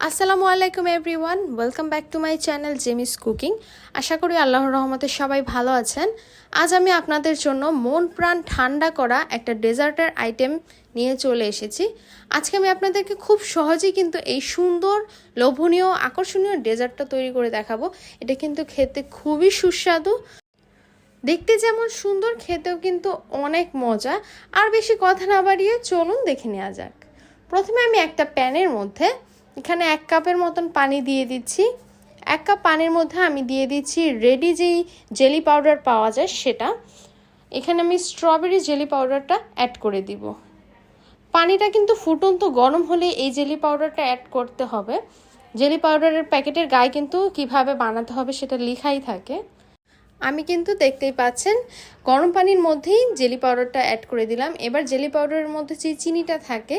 আসসালামু আলাইকুম everyone, welcome back to my channel জেমিস cooking. আশা করি আল্লাহর রহমতে সবাই ভালো আছেন। আজ আমি আপনাদের জন্য মন প্রাণ ঠান্ডা করা একটা ডেজার্টের আইটেম নিয়ে চলে এসেছি। আজকে আমি আপনাদেরকে খুব সহজেই কিন্তু এই সুন্দর, লোভনীয়, আকর্ষণীয় ডেজার্টটা তৈরি করে দেখাবো। এটা কিন্তু খেতে খুবই সুস্বাদু। দেখতে যেমন সুন্দর, খেতেও কিন্তু অনেক মজা। আর বেশি কথা না বাড়িয়ে চলুন দেখে নেওয়া যাক। প্রথমে আমি একটা প্যানের মধ্যে এখানে এক কাপের মতন পানি দিয়ে দিচ্ছি। এক কাপ পানির মধ্যে আমি দিয়ে দিচ্ছি রেডি যেই জেলি পাউডার পাওয়া যায় সেটা। এখানে আমি স্ট্রবেরি জেলি পাউডারটা অ্যাড করে দিব। পানিটা কিন্তু ফুটন্ত গরম হলে এই জেলি পাউডারটা অ্যাড করতে হবে। জেলি পাউডারের প্যাকেটের গায়ে কিন্তু কীভাবে বানাতে হবে সেটা লেখাই থাকে। আমি কিন্তু দেখতেই পাচ্ছেন, গরম পানির মধ্যেই জেলি পাউডারটা অ্যাড করে দিলাম। এবার জেলি পাউডারের মধ্যে যে চিনিটা থাকে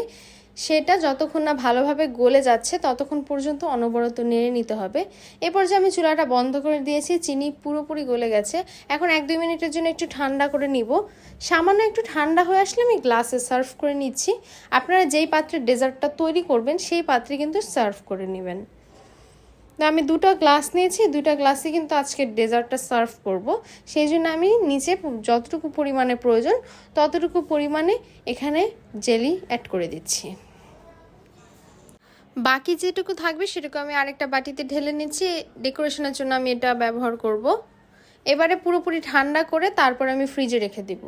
সেটা যতক্ষণ না ভালোভাবে গলে যাচ্ছে, ততক্ষণ পর্যন্ত অনবরত নেড়ে নিতে হবে। এরপর যে আমি চুলাটা বন্ধ করে দিয়েছি, চিনি পুরোপুরি গলে গেছে। এখন এক দুই মিনিটের জন্য একটু ঠান্ডা করে নিব। সামান্য একটু ঠান্ডা হয়ে আসলে আমি গ্লাসে সার্ভ করে নিচ্ছি। আপনারা যেই পাত্রে ডেজার্টটা তৈরি করবেন, সেই পাত্রে কিন্তু সার্ভ করে নেবেন। তো আমি দুটো গ্লাস নিয়েছি, দুটো গ্লাসে কিন্তু আজকে ডেজার্টটা সার্ভ করব। সেই জন্য আমি নিচে যতটুকু পরিমাণে প্রয়োজন, ততটুকু পরিমাণে এখানে জেলি অ্যাড করে দিচ্ছি। বাকি যেটুকু থাকবে সেটুকু আমি আরেকটা বাটিতে ঢেলে নিচ্ছি। ডেকোরেশনের জন্য আমি এটা ব্যবহার করব। এবারে পুরোপুরি ঠান্ডা করে তারপর আমি ফ্রিজে রেখে দিব।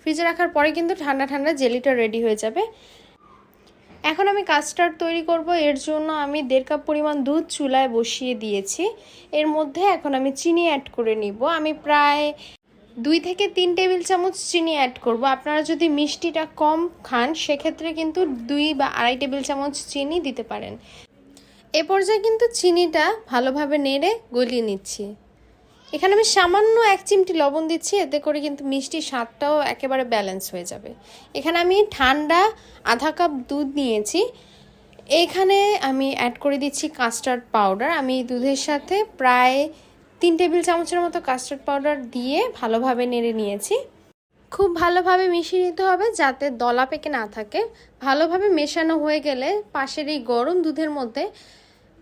ফ্রিজে রাখার পরে কিন্তু ঠান্ডা ঠান্ডা জেলিটা রেডি হয়ে যাবে। এখন আমি কাস্টার্ড তৈরি করব। এর জন্য আমি দেড় কাপ পরিমাণ দুধ চুলায় বসিয়ে দিয়েছি। এর মধ্যে এখন আমি চিনি অ্যাড করে নিব। আমি প্রায় দুই থেকে তিন টেবিল চামচ চিনি অ্যাড করব। আপনারা যদি মিষ্টিটা কম খান, সেক্ষেত্রে কিন্তু দুই বা আড়াই টেবিল চামচ চিনি দিতে পারেন। এ পর্যায়ে কিন্তু চিনিটা ভালোভাবে নেড়ে গলিয়ে নিচ্ছি। এখানে আমি সামান্য এক চিমটি লবণ দিচ্ছি, এতে করে কিন্তু মিষ্টির স্বাদটাও একেবারে ব্যালেন্স হয়ে যাবে। এখানে আমি ঠান্ডা আধা কাপ দুধ নিয়েছি। এখানে আমি অ্যাড করে দিচ্ছি কাস্টার্ড পাউডার আমি দুধের সাথে প্রায় তিন টেবিল চামচের মতো কাস্টার্ড পাউডার দিয়ে ভালোভাবে নেড়ে নিয়েছি। খুব ভালোভাবে মিশিয়ে নিতে হবে যাতে দলা পেকে না থাকে। ভালোভাবে মেশানো হয়ে গেলে পাশের এই গরম দুধের মধ্যে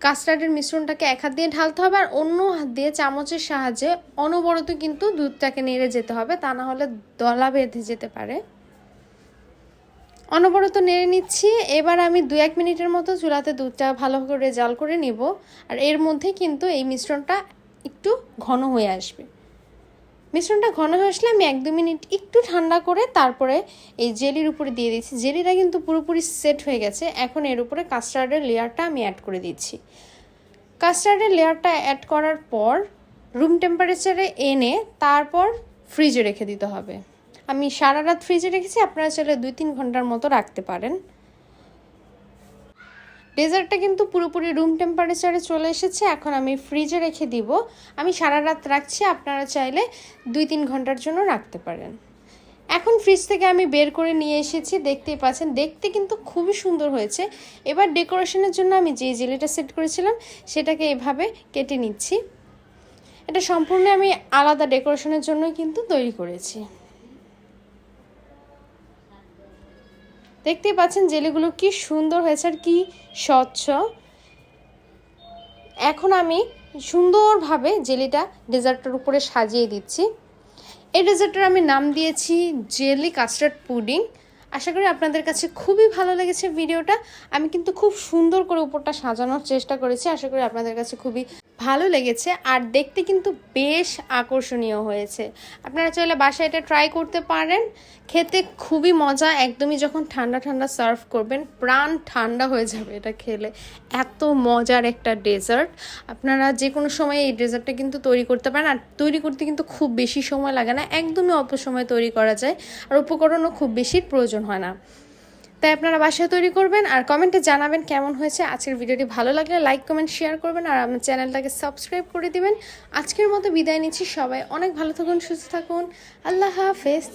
কাস্টার্ডের মিশ্রণটাকে এক হাত দিয়ে ঢালতে হবে আর অন্য হাত দিয়ে চামচের সাহায্যে অনবরত কিন্তু দুধটাকে নেড়ে যেতে হবে, তা না হলে দলা বেঁধে যেতে পারে। অনবরত নেড়ে নিচ্ছি। এবার আমি দু এক মিনিটের মতো চুলাতে দুধটা ভালো করে জাল করে নিব। আর এর মধ্যে কিন্তু এই মিশ্রণটা একটু ঘন হয়ে আসবে। মিশ্রণটা ঘন হয়ে আসলে আমি এক দু মিনিট একটু ঠান্ডা করে তারপরে এই জেলির উপরে দিয়ে দিচ্ছি জেলিটা কিন্তু পুরোপুরি সেট হয়ে গেছে। এখন এর উপরে কাস্টার্ডের লেয়ারটা আমি অ্যাড করে দিচ্ছি। কাস্টার্ডের লেয়ারটা অ্যাড করার পর রুম টেম্পারেচারে এনে তারপর ফ্রিজে রেখে দিতে হবে। আমি সারা রাত ফ্রিজে রেখেছি। আপনারা চাইলে দুই তিন ঘণ্টার মতো রাখতে পারেন। ডেজার্টটা কিন্তু পুরোপুরি রুম টেম্পারেচারে চলে এসেছে। এখন আমি ফ্রিজে রেখে দিব। আমি সারা রাত রাখছি, আপনারা চাইলে দুই তিন ঘণ্টার জন্য রাখতে পারেন। এখন ফ্রিজ থেকে আমি বের করে নিয়ে এসেছি, দেখতেই পাচ্ছেন। দেখতে কিন্তু খুবই সুন্দর হয়েছে। এবার ডেকোরেশনের জন্য আমি যে জেলিটা সেট করেছিলাম, সেটাকে এভাবে কেটে নিচ্ছি। এটা সম্পূর্ণ আমি আলাদা ডেকোরেশনের জন্যই কিন্তু তৈরি করেছি। দেখতেই পাচ্ছেন জেলিগুলো কি সুন্দর হয়েছে আর কি স্বচ্ছ। এখন আমি সুন্দরভাবে জেলিটা ডেজার্টের উপরে সাজিয়ে দিচ্ছি। এই ডেজার্টের আমি নাম দিয়েছি জেলি কাস্টার্ড পুডিং। আশা করি আপনাদের কাছে খুবই ভালো লেগেছে ভিডিওটা। আমি কিন্তু খুব সুন্দর করে উপরটা সাজানোর চেষ্টা করেছি। আশা করি আপনাদের কাছে খুবই ভালো লেগেছে আর দেখতে কিন্তু বেশ আকর্ষণীয় হয়েছে। আপনারা চাইলে বাসায় এটা ট্রাই করতে পারেন। খেতে খুবই মজা, একদমই যখন ঠান্ডা ঠান্ডা সার্ভ করবেন, প্রাণ ঠান্ডা হয়ে যাবে এটা খেলে। এত মজার একটা ডেজার্ট আপনারা যে কোনো সময় এই ডেজার্টটা কিন্তু তৈরি করতে পারেন। আর তৈরি করতে কিন্তু খুব বেশি সময় লাগে না, একদমই অল্প সময় তৈরি করা যায়। আর উপকরণও খুব বেশির প্রয়োজন হয় না। তাই আপনারা বাসায় তৈরি করবেন আর কমেন্টে জানাবেন কেমন হয়েছে। আজকের ভিডিওটি ভালো লাগলে লাইক, কমেন্ট শেয়ার করবেন আর আমার চ্যানেলটাকে সাবস্ক্রাইব করে দিবেন। আজকের মতো বিদায় নিচ্ছি। সবাই অনেক ভালো থাকুন, সুস্থ থাকুন। আল্লাহ হাফেজ।